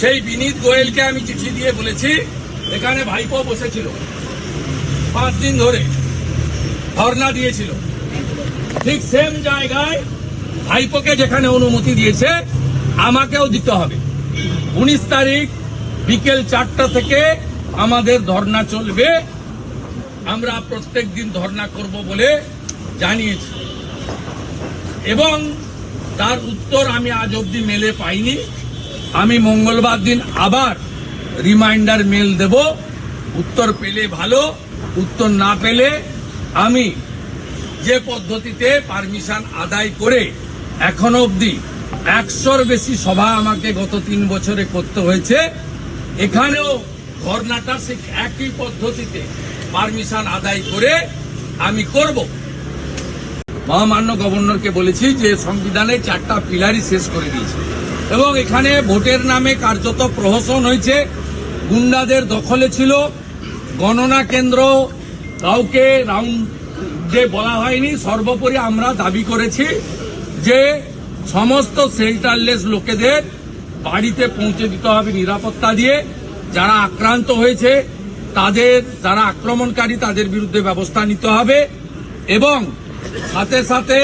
সেই বিনীত গোয়েলকে আমি চিঠি দিয়ে বলেছি, এখানে ভাইপো বসেছিল। পাঁচ দিন ধরে ধর্ণা দিয়েছিল। ঠিক সেম জায়গায় ভাইপোকে যেখানে অনুমতি দিয়েছে, আমাকেও দিতে হবে। উনিশ তারিখ বিকেল চারটা থেকে আমাদের ধর্ণা চলবে। আমরা প্রত্যেক দিন ধর্ণা করব বলে জানিয়েছি। এবং তার উত্তর আমি আজ অবধি মেলে পাইনি। আমি মঙ্গলবার দিন আবার রিমাইন্ডার মেল দেব। উত্তর পেলে ভালো, উত্তর না পেলে আমি যে পদ্ধতিতে পারমিশন আদায় করে এখনও অবধি একশোর বেশি সভা আমাকে গত তিন বছরে করতে হয়েছে। এখানেও ধর্নাটা ঠিক একই পদ্ধতিতে পারমিশন আদায় করে আমি করব। মহামান্য গভর্নরকে বলেছি যে সংবিধানে চারটা পিলারই শেষ করে দিয়েছে। এবং এখানে ভোটের নামে কার্যত প্রহসন হয়েছে। গুন্ডাদের দখলে ছিল। গণনা কেন্দ্র কাউকে রাউন্ড যে বলা হয়নি, সর্বোপরি আমরা দাবি করেছি যে সমস্ত শেল্টারলেস লোকেদের বাড়িতে পৌঁছে দিতে হবে নিরাপত্তা দিয়ে। যারা আক্রান্ত হয়েছে, তাদের, যারা আক্রমণকারী, তাদের বিরুদ্ধে ব্যবস্থা নিতে হবে। এবং সাথে সাথে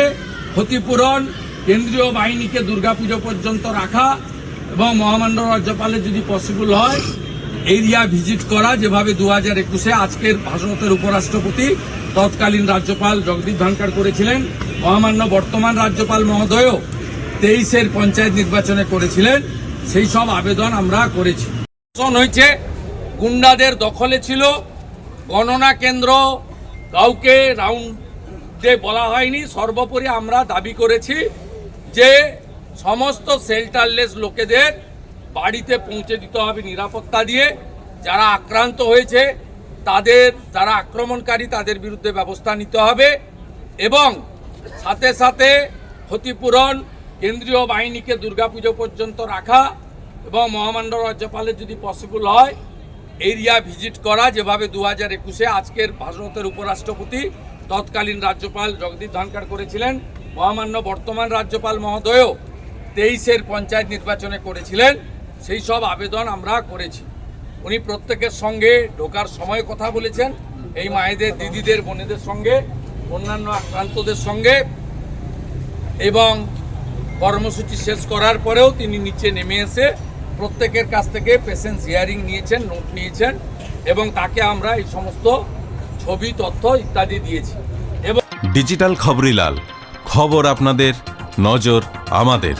ক্ষতিপূরণ কেন্দ্রীয় বাহিনীকে দুর্গাপুজো পর্যন্ত রাখা এবং মহামান্য রাজ্যপালের যদি পসিবল হয়, এরিয়া ভিজিট করা যেভাবে দু হাজার একুশে আজকের ভাষণতের উপরাষ্ট্রপতি, তৎকালীন রাজ্যপাল জগদীপ ধনকর করেছিলেন, মহামান্য বর্তমান রাজ্যপাল মহোদয়ও তেইশের পঞ্চায়েত নির্বাচনে করেছিলেন, সেই সব আবেদন আমরা করেছি। হয়েছে, গুন্ডাদের দখলে ছিল, গণনা কেন্দ্র, কাউকে রাউন্ডে বলা হয়নি, সর্বোপরি আমরা দাবি করেছি যে সমস্ত শেল্টারলেস লোকেদের বাড়িতে পৌঁছে দিতে হবে নিরাপত্তা দিয়ে। যারা আক্রান্ত হয়েছে, তাদের, যারা আক্রমণকারী, তাদের বিরুদ্ধে ব্যবস্থা নিতে হবে এবং সাথে সাথে ক্ষতিপূরণ কেন্দ্রীয় বাহিনীকে দুর্গাপুজো পর্যন্ত রাখা এবং মহামান্য রাজ্যপালের যদি পসিবল হয় এরিয়া ভিজিট করা যেভাবে দু হাজার একুশে আজকের ভারতের উপরাষ্ট্রপতি তৎকালীন রাজ্যপাল জগদীপ ধনকর করেছিলেন, মহামান্য বর্তমান রাজ্যপাল মহোদয়ও তেইশের পঞ্চায়েত নির্বাচনে করেছিলেন, সেই সব আবেদন আমরা করেছি। উনি প্রত্যেকের সঙ্গে ঢোকার সময় কথা বলেছেন, এই মায়েদের, দিদিদের, বোনেদের সঙ্গে, অন্যান্য আক্রান্তদের সঙ্গে এবং কর্মসূচি শেষ করার পরেও তিনি নিচে নেমে এসে প্রত্যেকের কাছ থেকে পেশেন্স হিয়ারিং নিয়েছেন নোট নিয়েছেন এবং তাকে আমরা এই সমস্ত ছবি তথ্য ইত্যাদি দিয়েছি। এবং ডিজিটাল খবরিলাল খবর আপনাদের নজর আমাদের।